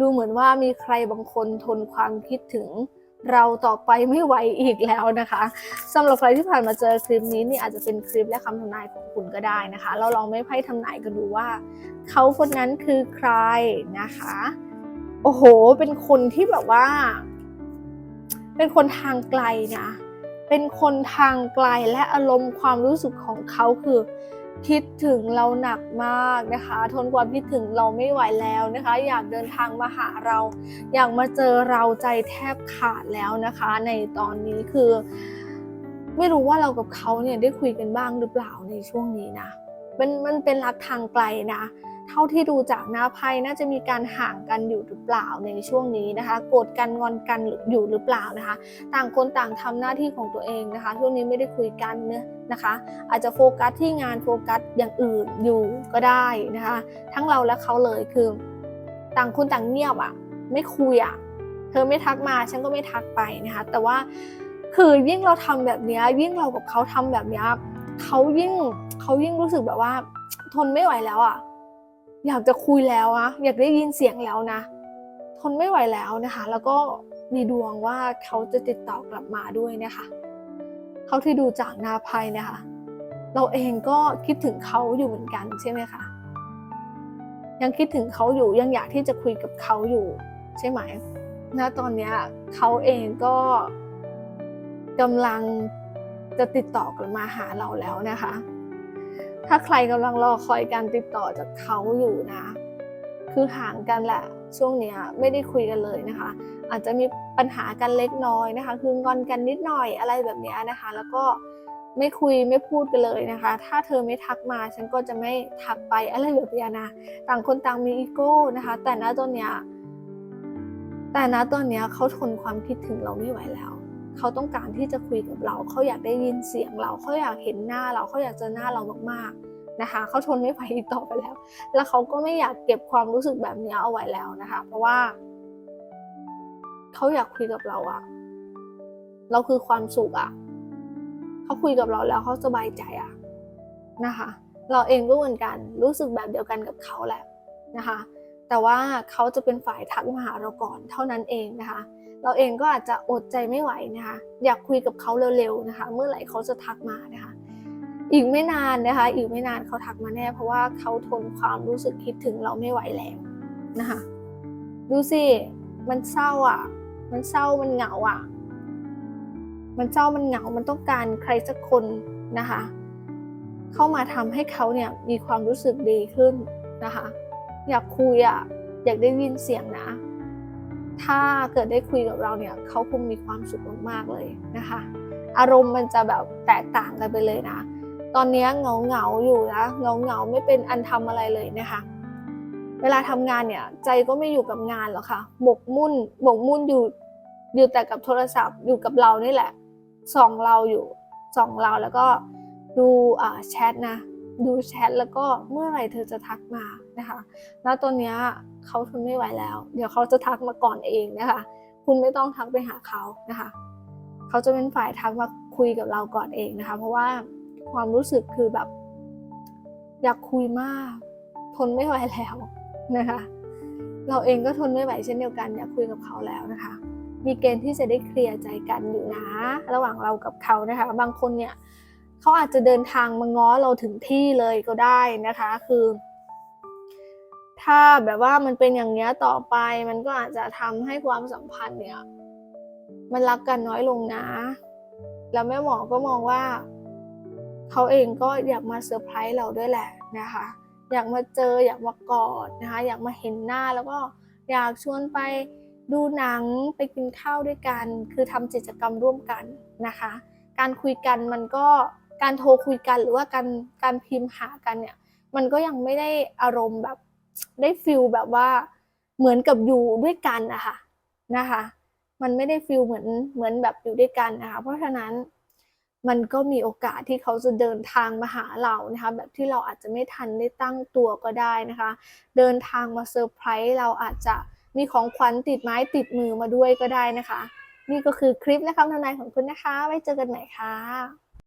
ดูเหมือนว่ามีใครบางคนทนความคิดถึงเราต่อไปไม่ไหวอีกแล้วนะคะสำหรับใครที่ผ่านมาเจอคลิปนี้นี่อาจจะเป็นคลิปและคำทำนายของคุณก็ได้นะคะ เราลองไม่ไพ่ทำนายกันดูว่า เขาคนนั้นคือใครนะคะ โอ้โห เป็นคนที่แบบว่า เป็นคนทางไกลนะ เป็นคนทางไกลและอารมณ์ความรู้สึกของเขาคือ คิดถึงเราหนักมากนะคะ ทนความคิดถึงเราไม่ไหวแล้วนะคะ อยากเดินทางมาหาเรา อยากมาเจอเราใจแทบขาดแล้วนะคะ ในตอนนี้คือ ไม่รู้ว่าเรากับเขาเนี่ยได้คุยกันบ้างหรือเปล่าในช่วงนี้นะมันมันเป็นรักทางไกลนะ เท่าที่ดูจากหน้าไพ่น่าจะมีการห่างกันอยู่หรือเปล่าในช่วงนี้นะคะ โกรธกันงอนกันอยู่หรือเปล่านะคะ ต่างคนต่างทำหน้าที่ของตัวเองนะคะ ช่วงนี้ไม่ได้คุยกันเนะนะคะ อาจจะโฟกัสที่งานโฟกัสอย่างอื่นอยู่ก็ได้นะคะ ทั้งเราและเขาเลยคือ ต่างคนต่างเงียบอะ่ะ ไม่คุยอะ่ะเธอไม่ทักมาฉันก็ไม่ทักไปนะคะ แต่ว่าคือยิ่งเราทำแบบนี้ยิ่งเรากับเขาทำแบบนี้เขายิ่งเขายิ่งรู้สึกแบบว่า ทนไม่ไหวแล้วอะ อยากจะคุยแล้วอะอยากได้ยินเสียงแล้วนะ ทนไม่ไหวแล้วนะคะ แล้วก็มีดวงว่าเขาจะติดต่อกลับมาด้วยนะคะเขาที่ดูจากหน้าไพ่นะคะ เราเองก็คิดถึงเขาอยู่เหมือนกันใช่ไหมคะยังคิดถึงเขาอยู่ยังอยากที่จะคุยกับเขาอยู่ ใช่ไหมณตอนนี้เขาเองก็กำลังจะติดต่อกลับมาหาเราแล้วนะคะ ถ้าใครกำลังรอคอยการติดต่อจากเขาอยู่นะ คือห่างกันแหละ ช่วงเนี้ยไม่ได้คุยกันเลยนะคะ อาจจะมีปัญหากันเล็กน้อยนะคะ คืองอนกันนิดหน่อยอะไรแบบนี้นะคะ แล้วก็ไม่คุยไม่พูดกันเลยนะคะ ถ้าเธอไม่ทักมาฉันก็จะไม่ทักไปอะไรแบบนี้นะ ต่างคนต่างมีอีโก้นะคะ แต่ณตอนเนี้ยแต่ณตอนเนี้ยเขาทนความคิดถึงเราไม่ไหวแล้ว เขาต้องการที่จะคุยกับเรา เขาอยากได้ยินเสียงเรา เขาอยากเห็นหน้าเราเขาอยากเจอหน้าเรามากๆนะคะ เขาทนไม่ไหวต่อไปแล้ว แล้วเขาก็ไม่อยากเก็บความรู้สึกแบบนี้เอาไว้แล้วนะคะ เพราะว่า เขาอยากคุยกับเราอะเราคือความสุขอะเขาคุยกับเราแล้วเขาสบายใจอะนะคะ เราเองก็เหมือนกันรู้สึกแบบเดียวกันกับเขาแหละนะคะ แต่ว่าเขาจะเป็นฝ่ายทักมาหาเราก่อนเท่านั้นเองนะคะ เราเองก็อาจจะอดใจไม่ไหวนะคะ อยากคุยกับเขาเร็วๆนะคะ เมื่อไหร่เขาจะทักมานะคะ อีกไม่นานนะคะ อีกไม่นานเขาทักมาแน่ เพราะว่าเขาทนความรู้สึกคิดถึงเราไม่ไหวแล้วนะคะ ดูสิมันเศร้าอะ มันเศร้ามันเหงาอะ มันเศร้ามันเหงา มันต้องการใครสักคนนะคะ เข้ามาทำให้เขาเนี่ยมีความรู้สึกดีขึ้นนะคะ อยากคุยอะ อยากได้ยินเสียงนะ ถ้าเกิดได้คุยกับเราเนี่ยเขาคงมีความสุขมากๆเลยนะคะ อารมณ์มันจะแบบแตกต่างกันไปเลยนะ ตอนนี้เหงาเหงาอยู่นะเหงาเหงาไม่เป็นอันทำอะไรเลยนะคะ เวลาทำงานเนี่ยใจก็ไม่อยู่กับงานหรอกค่ะหมกมุ่นหมกมุ่นอยู่อยู่แต่กับโทรศัพท์อยู่กับเรานี่แหละส่องเราอยู่ส่องเราแล้วก็ดูแชทนะ ดูแชทแล้วก็เมื่อไหร่เธอจะทักมา นะคะแล้วตอนเนี้ยเขาทนไม่ไหวแล้ว เดี๋ยวเขาจะทักมาก่อนเองนะคะ คุณไม่ต้องทักไปหาเขานะคะ เขาจะเป็นฝ่ายทักมาคุยกับเราก่อนเองนะคะ เพราะว่าความรู้สึกคือแบบ อยากคุยมาก ทนไม่ไหวแล้วนะคะ เราเองก็ทนไม่ไหวเช่นเดียวกัน อยากคุยกับเขาแล้วนะคะ มีเกณฑ์ที่จะได้เคลียร์ใจกันอยู่นะ ระหว่างเรากับเขานะคะ บางคนเนี่ยเขาอาจจะเดินทางมาง้อเราถึงที่เลยก็ได้นะคะ คือ ถ้าแบบว่ามันเป็นอย่างเนี้ยต่อไป มันก็อาจจะทำให้ความสัมพันธ์เนี่ย มันรักกันน้อยลงนะ แล้วแม่หมอก็มองว่า เขาเองก็อยากมาเซอร์ไพรส์เราด้วยแหละนะคะ อยากมาเจออยากมากอดนะคะ อยากมาเห็นหน้าแล้วก็อยากชวนไปดูหนังไปกินข้าวด้วยกัน คือทำกิจกรรมร่วมกันนะคะ การคุยกันมันก็การโทรคุยกันหรือว่าการการพิมพ์หากันเนี่ย มันก็ยังไม่ได้อารมณ์แบบ ได้ฟิลแบบว่าเหมือนกับอยู่ด้วยกันนะคะนะคะ มันไม่ได้ฟิลเหมือนเหมือนแบบอยู่ด้วยกันนะคะ เพราะฉะนั้นมันก็มีโอกาสที่เขาจะเดินทางมาหาเรานะคะ แบบที่เราอาจจะไม่ทันได้ตั้งตัวก็ได้นะคะ เดินทางมาเซอร์ไพรส์เราอาจจะมีของขวัญติดไม้ติดมือมาด้วยก็ได้นะคะ นี่ก็คือคลิปและคำทำนายของคุณนะคะ ไว้เจอกันใหม่ค่ะ